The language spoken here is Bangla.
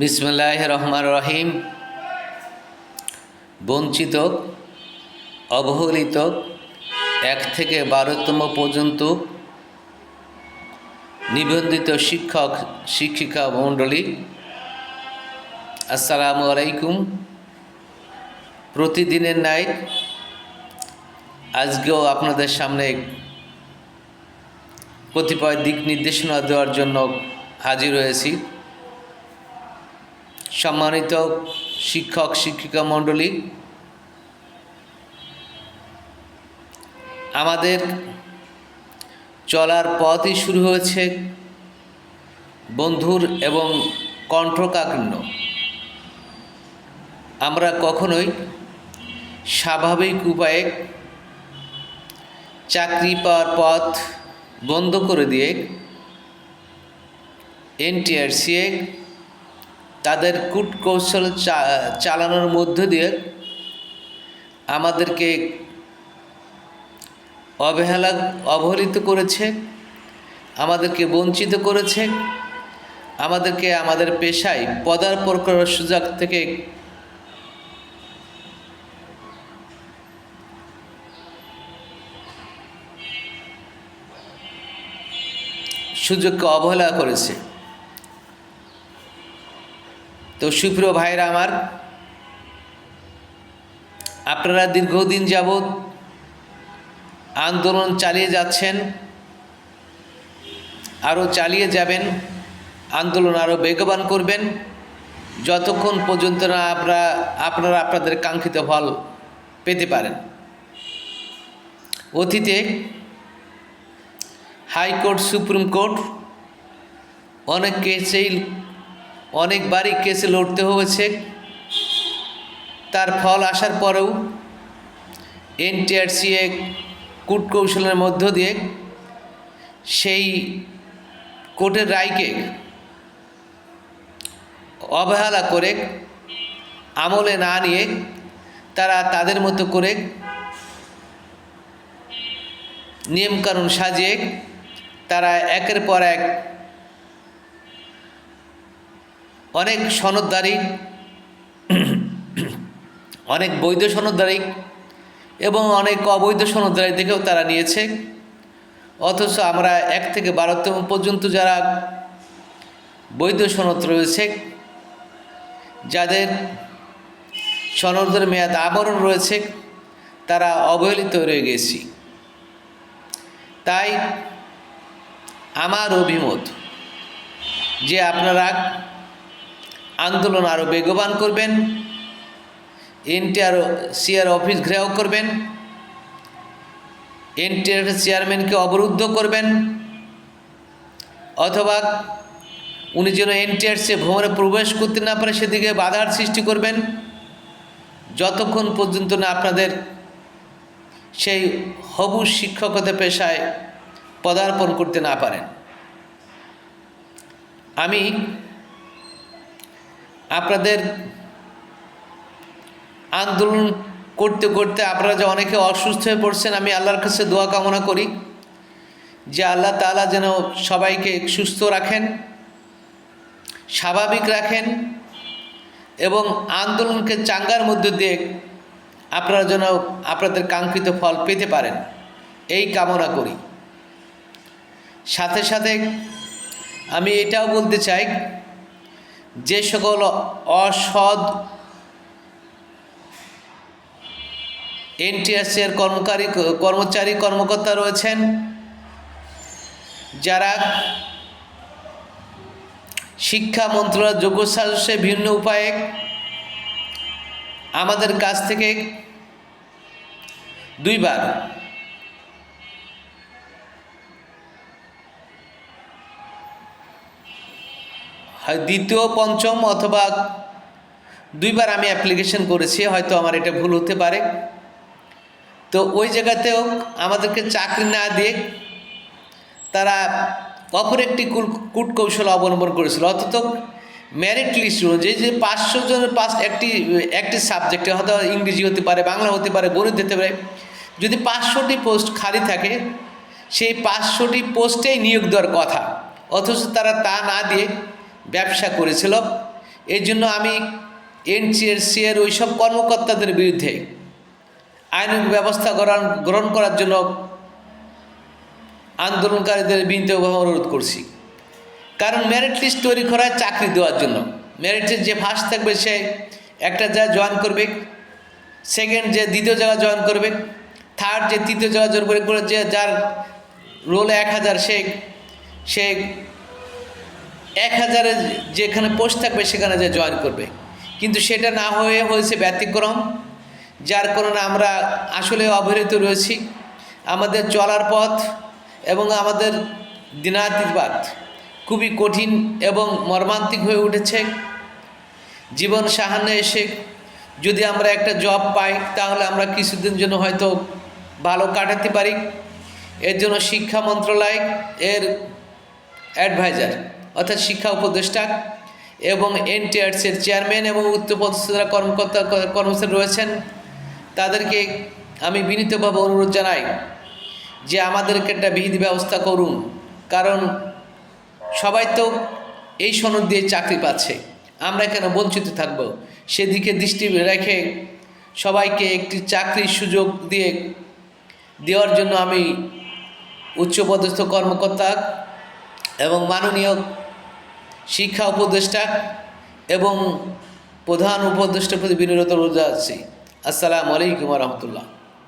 বিসমুল্লাহ রহমান রহিম। বঞ্চিত, অবহেলিত, এক থেকে বারোতম পর্যন্ত নিবন্ধিত শিক্ষক, শিক্ষিকা মণ্ডলী, আসসালামু আলাইকুম। প্রতিদিনের ন্যায় আজকেও আপনাদের সামনে কতিপয় দিক নির্দেশনা দেওয়ার জন্য হাজির হয়েছি। সম্মানিত শিক্ষক, শিক্ষিকা মণ্ডলী, আমাদের চলার পথই শুরু হয়েছে বন্ধুর এবং কণ্ঠকাকীর্ণ। আমরা কখনোই স্বাভাবিক উপায়ে চাকরি পাওয়ার পথ বন্ধ করে দিয়ে এনটিআরসিএ তাদের কূট কৌশল চালানোর মধ্য দিয়ে আমাদেরকে অবহেলা, অবহেলিত করেছে, আমাদেরকে বঞ্চিত করেছে, আমাদেরকে আমাদের পেশায় পদার্পণ করার সুযোগ থেকে সুযোগকে অবহেলা করেছে। তো সুপ্রিয় ভাইরা আমার, আপনারা দীর্ঘদিন যাবৎ আন্দোলন চালিয়ে যাচ্ছেন, আরও চালিয়ে যাবেন, আন্দোলন আরও বেগবান করবেন। যতক্ষণ পর্যন্ত না আপনারা আপনারা আপনাদের কাঙ্ক্ষিত ফল পেতে পারেন। অতীতে হাইকোর্ট, সুপ্রিম কোর্ট, অনেক কেসেই অনেকবারই কেসে লড়তে হয়েছে। তার ফল আসার পরেও এনটিআরসিএ কূটকৌশলের মধ্য দিয়ে সেই কোর্টের রায়কে অবহেলা করে, আমলে না নিয়ে তারা তাদের মতো করে নিয়মকানুন সাজিয়ে তারা একের পর এক অনেক সনদদারি অনেক বৈধ সনদদারি এবং অনেক অবৈধ সনদদারি দেখেও তারা নিয়েছে। অথচ আমরা এক থেকে বারোতম পর্যন্ত যারা বৈধ সনদ রয়েছে, যাদের সনদের মেয়াদ আবরণ রয়েছে, তারা অবহেলিত রয়ে গেছি। তাই আমার অভিমত যে আপনারা আন্দোলন আরও বেগবান করবেন। এনটিআর সিআর অফিস ঘেরাও করবেন। এনটিআর চেয়ারম্যানকে অবরুদ্ধ করবেন। অথবা উনি যেন এনটিআরসি ভ্রমণে প্রবেশ করতে না পারে, সেদিকে বাধার সৃষ্টি করবেন। যতক্ষণ পর্যন্ত না আপনাদের সেই হবু শিক্ষকতা পেশায় পদার্পণ করতে না পারেন। আমি আপনাদের আন্দোলন করতে করতে আপনারা যে অনেকে অসুস্থ হয়ে পড়ছেন, আমি আল্লাহর কাছে দোয়া কামনা করি যে আল্লাহ তালা যেন সবাইকে সুস্থ রাখেন, স্বাভাবিক রাখেন এবং আন্দোলনকে চাঙ্গার মধ্যে দিয়ে আপনারা যেন আপনাদের কাঙ্ক্ষিত ফল পেতে পারেন। এই কামনা করি। সাথে সাথে আমি এটাও বলতে চাই যে সকল অসৎ এনটিএসের কর্মকারী, কর্মচারী, কর্মকর্তা রয়েছেন, যারা শিক্ষা মন্ত্রণালয় যোগ্য সাজসে ভিন্ন উপায়ে আমাদের কাছ থেকে দুইবার দ্বিতীয়, পঞ্চম অথবা দুইবার আমি অ্যাপ্লিকেশন করেছি, হয়তো আমার এটা ভুল হতে পারে। তো ওই জায়গাতেও আমাদেরকে চাকরি না দিয়ে তারা অপর একটি কূট কৌশল অবলম্বন করেছিল। অথচ মেরিট লিস্ট অনুযায়ী যে পাঁচশো জনের পাঁচ, একটি একটি সাবজেক্টে হয়তো ইংরেজি হতে পারে, বাংলা হতে পারে, গণিত হতে পারে, যদি পাঁচশোটি পোস্ট খালি থাকে, সেই পাঁচশোটি পোস্টেই নিয়োগ দেওয়ার কথা। অথচ তারা তা না দিয়ে ব্যবসা করেছিল। এই জন্য আমি এনসিএসসি এর ওই সব কর্মকর্তাদের বিরুদ্ধে আইনের ব্যবস্থা গ্রহণ গ্রহণ করার জন্য আন্দোলনকারীদের বিরুদ্ধে অনুরোধ করছি। কারণ মেরিট লিস্ট তৈরি করা চাকরি দেওয়ার জন্য। মেরিটের যে ফার্স্ট থাকবে সে একটা জায়গায় জয়েন করবে সেকেন্ড যে দ্বিতীয় জায়গায় জয়েন করবে থার্ড যে তৃতীয় জায়গায় জয়েন করে করে যে যার রোল এক হাজার, সে সে এক হাজারে যেখানে পোস্ট থাকবে, সেখানে যে জয়েন করবে। কিন্তু সেটা না হয়ে হয়েছে ব্যতিক্রম, যার কারণে আমরা আসলে অবহেলিত রয়েছি। আমাদের চলার পথ এবং আমাদের দিনাতিবাদ খুবই কঠিন এবং মর্মান্তিক হয়ে উঠেছে। জীবন সাহান্যে এসে যদি আমরা একটা জব পাই, তাহলে আমরা কিছুদিন জন্য হয়তো ভালো কাটাতে পারি। এর জন্য শিক্ষা মন্ত্রণালয় এর অ্যাডভাইজার অর্থাৎ শিক্ষা উপদেষ্টা এবং এনটিআরসির চেয়ারম্যান এবং উচ্চপদস্থ যারা কর্মকর্তা, কর্মচারী রয়েছেন, তাদেরকে আমি বিনীতভাবে অনুরোধ জানাই যে আমাদেরকে একটা বিহিত ব্যবস্থা করুন। কারণ সবাই তো এই সনদ দিয়ে চাকরি পাচ্ছে। আমরা কেন বঞ্চিত থাকব? সেদিকে দৃষ্টি রেখে সবাইকে একটি চাকরির সুযোগ দিয়ে দেওয়ার জন্য আমি উচ্চপদস্থ কর্মকর্তা এবং মাননীয় শিক্ষা উপদেষ্টা এবং প্রধান উপদেষ্টার প্রতি বিনিয়ত রোজা আছি। আসসালামু আলাইকুম রহমতুল্লাহ।